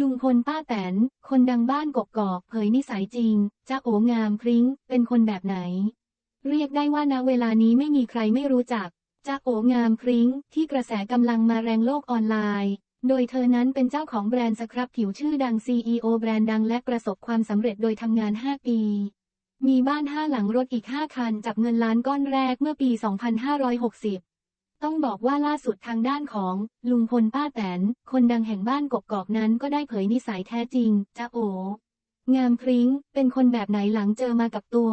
ลุงพลป้าแตน คนดังบ้านกกอกเผยนิสัยจริงจ้าโองามพริ้ง เป็นคนแบบไหน เรียกได้ว่าณเวลานี้ไม่มีใครไม่รู้จักจ้าโองามพริ้ง ที่กระแสกำลังมาแรงโลกออนไลน์ โดยเธอนั้นเป็นเจ้าของแบรนด์สครับผิวชื่อดัง CEO แบรนด์ดังและประสบความสำเร็จโดยทำงาน 5 ปี มีบ้านห้าหลังรถอีก 5 คัน จับเงินล้านก้อนแรกเมื่อปี 2560 ต้องบอกว่าล่าสุดทางด้านของ ลุงพลป้าแตน คนดังแห่งบ้านกกอกนั้นก็ได้เผยนิสัยแท้จริงจ้าโองามพริ้ง เป็นคนแบบไหนหลังเจอมากับตัว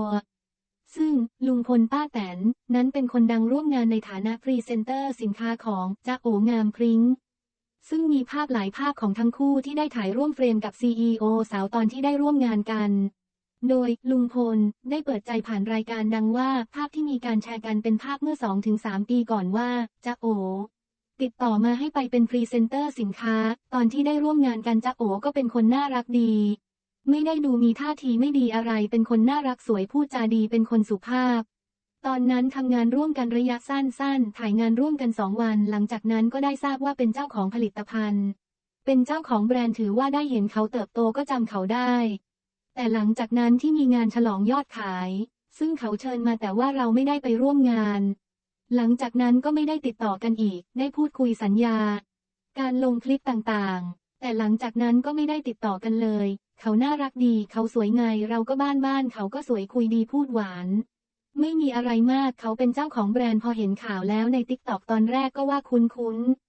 ซึ่งลุงพลป้าแตน นั้นเป็นคนดังร่วมงานในฐานะพรีเซนเตอร์สินค้าของจ้าโองามพริ้ง ซึ่งมีภาพหลายภาพของทั้งคู่ที่ได้ถ่ายร่วมเฟรมกับ CEO สาวตอนที่ได้ร่วมงานกัน โดยลุงพลได้เปิดใจผ่านรายการดังว่าภาพที่มีการแชร์กันเป็นภาพเมื่อ 2-3 ปีก่อนว่าจะโอติดต่อมาให้ไปเป็นพรีเซนเตอร์สินค้า ตอนที่ได้ร่วมงานกันจะโอก็เป็นคนน่ารักดี ไม่ได้ดูมีท่าทีไม่ดีอะไร เป็นคนน่ารักสวยพูดจาดีเป็นคนสุภาพ ตอนนั้นทำงานร่วมกันระยะสั้นๆ ถ่ายงานร่วมกันสองวัน หลังจากนั้นก็ได้ทราบว่าเป็นเจ้าของผลิตภัณฑ์ เป็นเจ้าของแบรนด์ถือว่าได้เห็นเขาเติบโตก็จำเขาได้ แต่หลังจากนั้นที่มีงานฉลองยอดขาย ซึ่งเขาเชิญมาแต่ว่าเราไม่ได้ไปร่วมงาน หลังจากนั้นก็ไม่ได้ติดต่อกันอีก ได้พูดคุยสัญญา การลงคลิปต่างๆ แต่หลังจากนั้นก็ไม่ได้ติดต่อกันเลย เขาน่ารักดี เขาสวยไง เราก็บ้านบ้าน เขาก็สวยคุยดีพูดหวาน ไม่มีอะไรมาก เขาเป็นเจ้าของแบรนด์พอเห็นข่าวแล้วในติ๊กต็อกตอนแรกก็ว่าคุ้นๆ